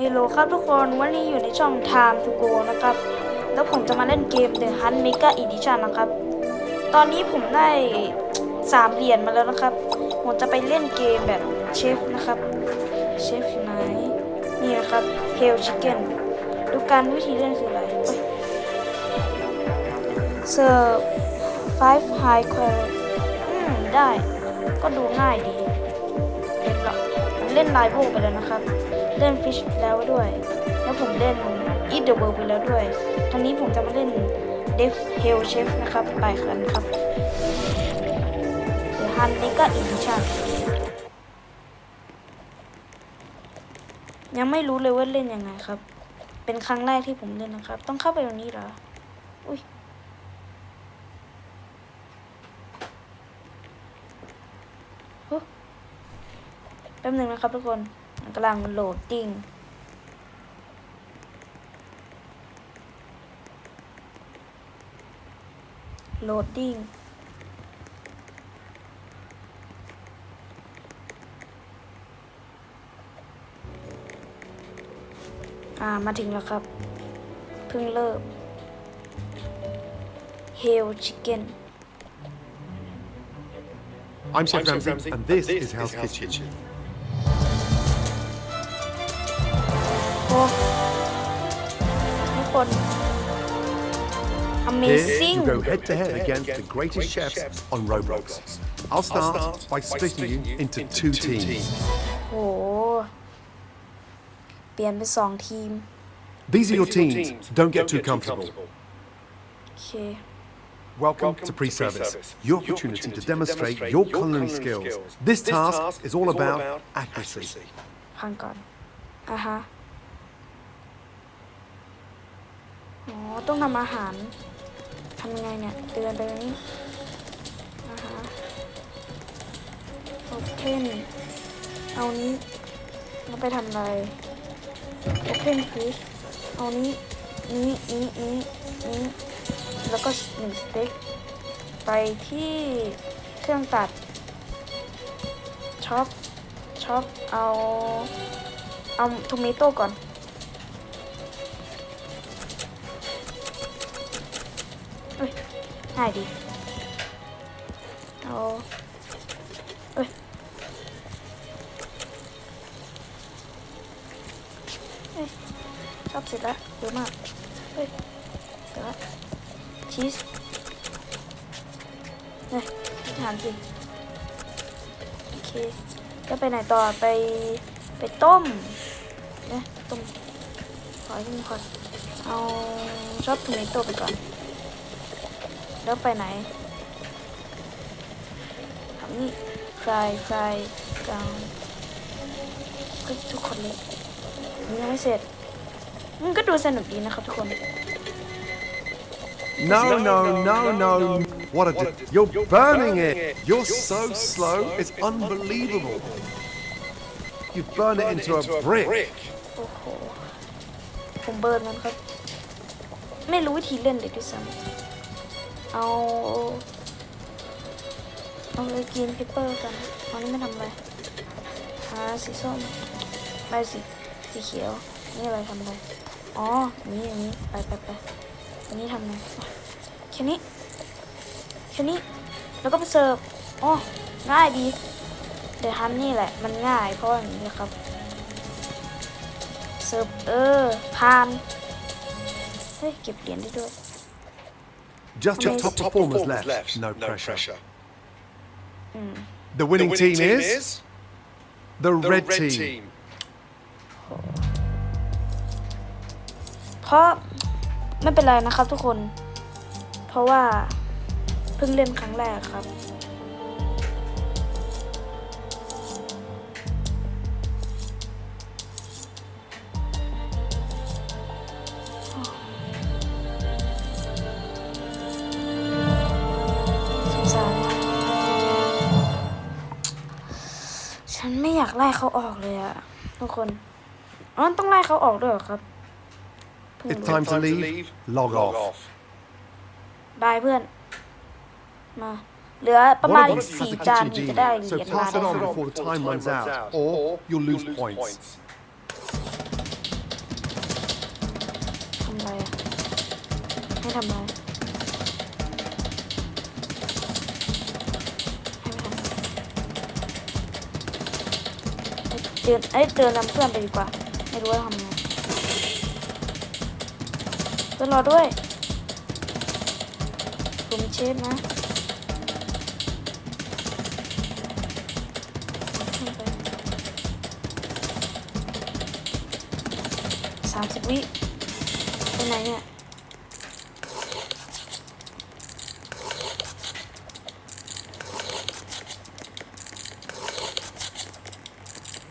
เฮลโลครับทุกคนวันนี้อยู่ในช่อง Time to Go นะครับ แล้วผมจะมาเล่นเกม The Hunt Mega Edition นะครับ ตอนนี้ผมได้3เหรียญมาแล้วนะครับ ผมจะไปเล่นเกมแบบเชฟนะครับเชฟอยู่ไหนนี่นะครับ Hell Chicken ดูการวิธีเล่นคืออะไรเอ้ย Serve five high quality อืม ได้ ก็ดูง่ายดี เล่นไลน์โบไปแล้วนะครับ เล่นฟิชแล้วด้วย แล้วผมเล่น Eat the World ไปแล้วด้วยทีนี้ผมจะมาเล่น Death Hell Chef นะครับ ไปกันครับ The Hunt Mega Edition ยังไม่รู้เลยว่าเล่นยังไงครับ เป็นครั้งแรกที่ผมเล่นนะครับ ต้องเข้าไปตรงนี้เหรอ ป๊บหนึ่งนะครับทุกคนมันกำลังโหลดดิ้งโหลดดิ้งอ่ามาถึงแล้วครับ เพิ่งเริ่ม Hell Chicken I'm Chef Ramsay, and this is Hell's Kitchen. ทุกคน Here Amazing you go head to head against the greatest chefs on Roblox. I'll start by splitting you into two teams. โห เปลี่ยนเป็นสองทีม These are your teams. Don't get too comfortable. โอเค Welcome to pre-service, your opportunity to demonstrate your culinary skills. This task is all about accuracy. ฟังก่อน อ่ะฮะ อ๋อ ต้องทำอาหารทำยังไงเนี่ย เตือนไปตรงนี้อะฮะโอเพนเอานี้แล้วไปทำอะไรโอเพนฟิชเอานี้นี้นี้นี้นี้แล้วก็หนึ่งสเต็กไปที่เครื่องตัดช็อปช็อปเอาเอาทูมิโต้ก่อน ง่ายดีเอาเอ้ยเอ้ยชอบเสร็จแล้วเยอะมากเฮ้ยเสร็จแล้วชีสเฮ้ยทานสิโอเคก็ไปไหนต่อไปไปต้มเนี่ยต้มขอให้มันก่อนเอาชอบทูมิโต้ไปก่อน แล้วไปไหนทำนี่ฟรายฟรายกลางก็ทุกคนเลยมันยังไม่เสร็จมันก็ดูสนุกดีนะครับทุกคน No, no, no, no. What a di- You're burning it. You're so slow. It's unbelievable. You burn it into a brick. โอ้โห ผมเบิร์นมันครับ ไม่รู้วิธีเล่นเลยด้วยซ้ำ เอาเอาเลยกินพปเปอร์กันเอานี้ไม่ทำอะไรหาสีส้มไปสีสีเขียว นี่อะไรทำอะไร อ๋อ นี้อย่างนี้ไปไปไปอันนี้ทำไงแค่นี้ แค่นี้ แล้วก็ไปเสิร์ฟอ๋อง่ายดี เดี๋ยวทำนี่แหละ มันง่ายเพราะอย่างนี้แหละครับ เสิร์ฟเออผ่าน เฮ้ย เก็บเหรียญได้ด้วย Just your top performers left. No pressure. The winning team is the red team. เพราะไม่เป็นไรนะครับทุกคน เพราะว่าเพิ่งเล่นครั้งแรกครับ ฉันไม่อยากไล่เขาออกเลยอะทุกคนอ๋อต้องไล่เขาออกด้วยเหรอครับ It's time to leave. Log off. บายเพื่อน มาเหลือประมาณสี่จาน the จะได้เหรียญมา pass ได้ it on before the time runs out, or you'll lose points. ทำไรให้ทำไร ดินเอ้ยเดินนำเพื่อนไปดีกว่า ไม่รู้ว่าทำไงเพื่อนรอด้วย ผมเชฟนะสามสิบวิไปไหนเนี่ย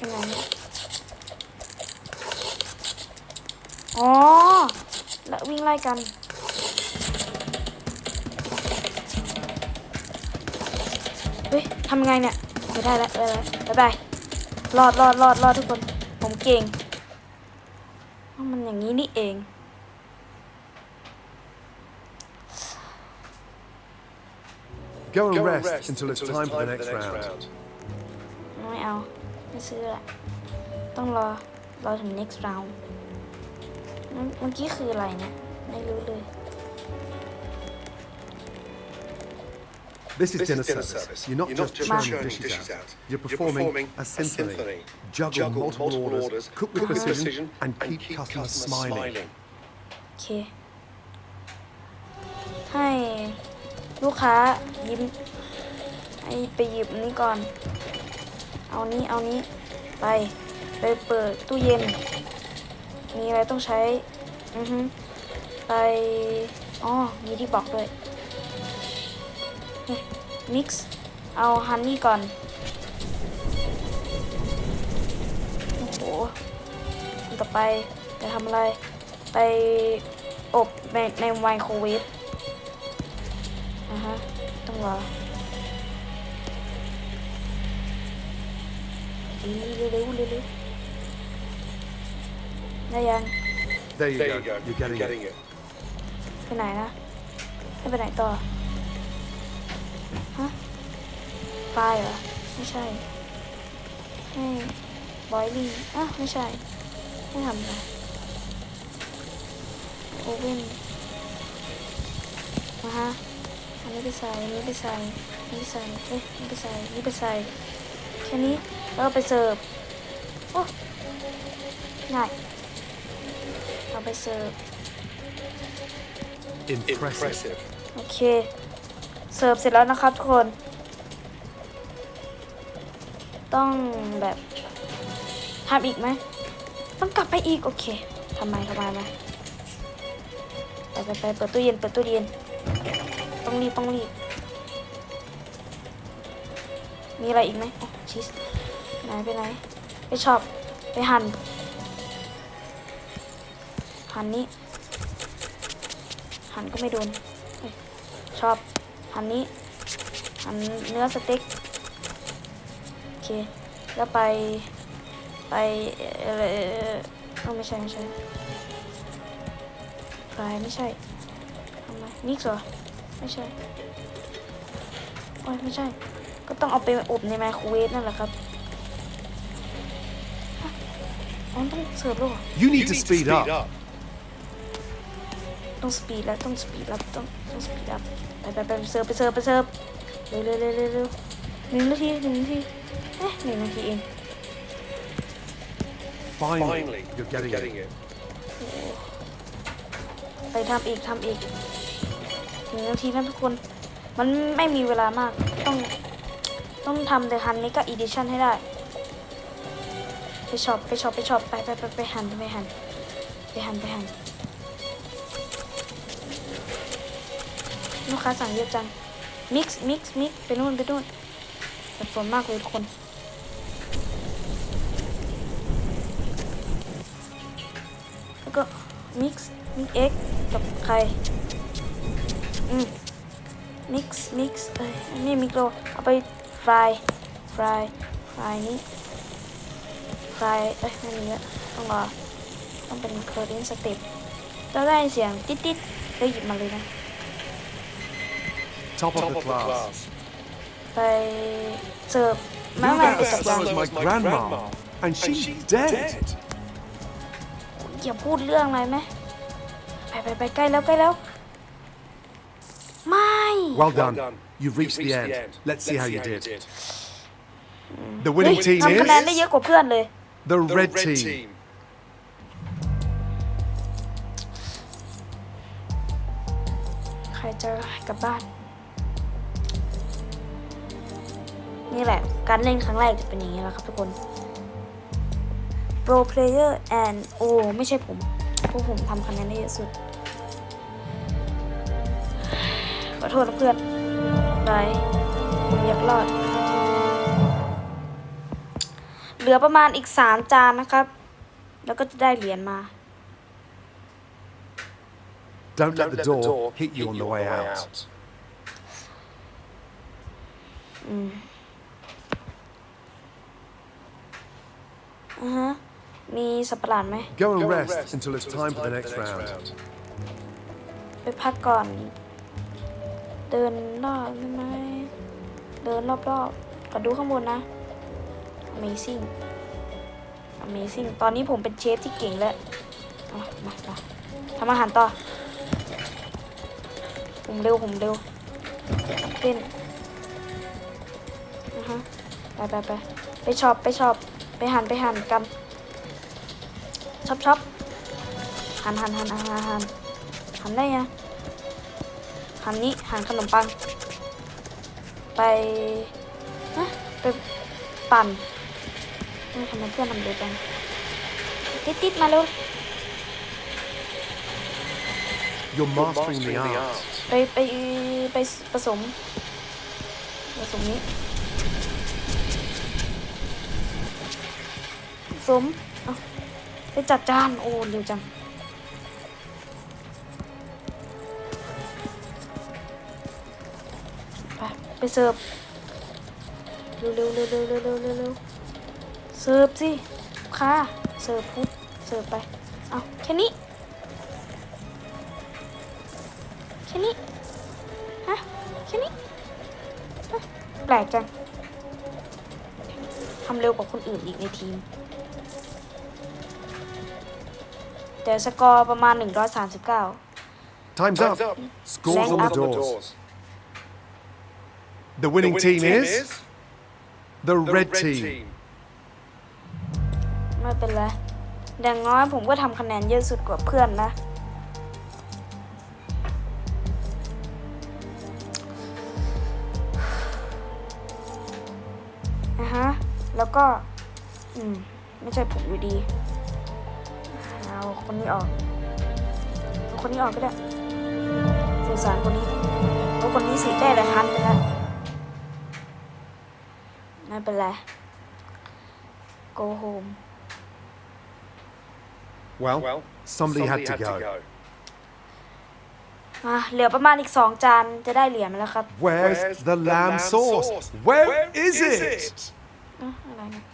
ยังไงเนี่ยอ๋อ แล้ววิ่งไล่ กัน เฮ้ยทำไงเนี่ยไม่ได้แล้วไปแล้วบ๊ายบายรอดรอดรอดรอดทุกคน ผมเก่งอ้าวมันอย่างนี้นี่เอง Go and Go rest, and rest until it's time for the next round. ไม่เอา ไม่ซื้อละ ต้องรอ รอถึง next round เมื่อเมื่อกี้คืออะไรเนี่ย ไม่รู้เลย This is This dinner, is dinner service. service. You're not You're just not just churning churning dishes, dishes out. out. You're You're performing, performing a a symphony. symphony. Juggle, Juggle multiple, multiple orders, orders, cook with cook with precision, precision, and and keep, keep customers, customers smiling. smiling. โอเค ให้ลูกค้ายิ้มไอไปหยิบอันนี้ก่อน เอานี้เอานี้ไป ไปเปิดตู้เย็น มีอะไรต้องใช้ อือฮึ ไปอ๋อมีที่บอกด้วยมิกซ์ เอาฮันนี่ก่อน โอ้โหอันต่อไปจะทำอะไร ไปอบในในไมโครเวฟนะฮะ ต้องรอเร็วเร็วเร็วเร็วได้ยัง There you There go. you go. You're getting, getting it. it. ไปไหนนะให้ไปไหนต่อ ฮะไฟเหรอ ไม่ใช่ ให้บอยลิ่อะไม่ใช่ ให้ทำอะไรโอเว่นมาฮะอันนี้ไปใส่อันนี้ไปใส่อันนี้ไปใส่เอ้ยอันนี้ไปใส่อันนี้ไปใส่แค่นี้แล้วก็ไปเสิร์ฟโอ้ง่ายเอาไปเสิร์ฟ Impressive. โอเค เสิร์ฟเสร็จแล้วนะครับทุกคน ต้องแบบทำอีกไหม ต้องกลับไปอีก โอเคทำไมทำไมไหมไปไปไปเปิดตู้เย็น เปิดตู้เย็น ต้องรีบ ต้องรีบ มีอะไรอีกไหมอ๋อชีสไหนไปไหน ไปชอปไปหั่นหั่นนี้ หันก็ไม่โดน ชอบหันนี้หันเนื้อสเต็กโอเค แล้วไปไปเออเออเออไม่ใช่ไม่ใช่ฟรายไม่ใช่ทำไมมิกซ์เหรอไม่ใช่โอ้ยไม่ใช่ ก็ต้องเอาไปอบในไมโครเวฟนั่นแหละครับอ๋อต้องเสิร์ฟด้วย You need to speed up. ต้องสปีดแล้วต้องสปีดแล้วต้องต้องสปีดอัพไปไปไปไปเสิร์ฟไปเสิร์ฟไปเสิร์ฟเร็วเร็วเร็วเร็วเร็วหนึ่งนาทีหนึ่งนาทีเอ๊ะหนึ่งนาทีเอง Finally, you're getting, it ไปทำอีกทำอีกหนึ่งนาทีนะทุกคน มันไม่มีเวลามาก ต้อง ต้องทำแต่ฮันนี่ก็อีดิชั่นให้ได้ ไปช็อปไปช็อปไปช็อปไปไปไปไปหันไปหันไปหันไปหัน ลูกค้าสั่งเยอะจัง มิกซ์มิกซ์มิกซ์ไปนู่นไปนู่นแบบฝนมากเลยทุกคน แล้วก็มิกซ์มิกเอ็กกับไข่อืมมิกซ์มิกซ์เอ้ยนนี้มิกโลเอาไปฟรายฟรายฟรายนี้ฟรายเอ้ยไม่มีล้วต้องรอต้องเป็นเคอร์เรนสเต็ปจะได้เสียงติ๊ดติ๊ดๆก็หยิบมาเลยนะ Top, Top of the of the class. class. ไปเสิร์ฟมา You มา got ไปจัด that จาน was my grandma, and she's dead. อย่าพูดเรื่องอะไรไหมไปไปไปใกล้แล้วใกล้แล้ว Well done. You've reached the end. Let's see how you did. The winning เฮ้ย team ทำคะแนนได้ is เยอะกว่าเพื่อนเลย the red team. ใครจะกลับบ้าน นี่แหละ การเล่นครั้งแรกจะเป็นอย่างนี้แหละครับทุกคน Pro Player and โอ้ไม่ใช่ผมเพราะผมทำคะแนนได้เยอะสุด ขอโทษนะเพื่อนไปผมอยากรอด เหลือประมาณอีกสามจานนะครับ แล้วก็จะได้เหรียญมา Don't let the door hit you on the way out. อื อฮะมีสัตว์ประหลาดไหม Go and rest until it's time for the next round. ไปพักก่อน เดินรอบได้ไหมเดินรอบๆก็ดูข้างบนนะ Amazing Amazing ตอนนี้ผมเป็นเชฟที่เก่งแล้วเอามามาทำอาหารต่อ ผมเร็ว ผมเร็วเต้นนะฮะ ไปไปไปไปช็อปไปช็อป ไปหันไปหันกันช็อปช็อปหันหันหันหันหันหันหันได้ยังหันนี้หันขนมปัง ไปฮะไปปั่นนี่ทำไมเพื่อนทำเร็วจังติดติดมาเร็ว You're mastering the art. ไปไปไปผสมผสมนี้ สมเอาไปจัดจานโอ้เร็วจังไปไปเสิร์ฟเร็วเร็วเร็วเร็วเร็วเร็วเร็วเร็วเสิร์ฟสิค่ะเสิร์ฟฟุตเสิร์ฟไปเอาแค่นี้แค่นี้ฮะแค่นี้แปลกจังทำเร็วกว่าคนอื่นอีกในทีม แต่สกอร์ประมาณ 139 Time's up. Scores on the doors. The winning team is the red team. ไม่เป็นไรอย่างน้อยผมก็ทำคะแนนเยอะสุดกว่าเพื่อนนะ นะฮะ แล้วก็ อืม ไม่ใช่ผมอยู่ดีเอา คนนี้ออกเอาคนนี้ออกก็ได้สงสารคนนี้เพราะคนนี้สีได้ละคันไปแล้วไม่เป็นไร go home Well, somebody had to go. อะเหลือประมาณอีกสองจานจะได้เหรียญมาแล้วครับ Where's the lamb sauce? Where is it? อะอะไรเนี่ย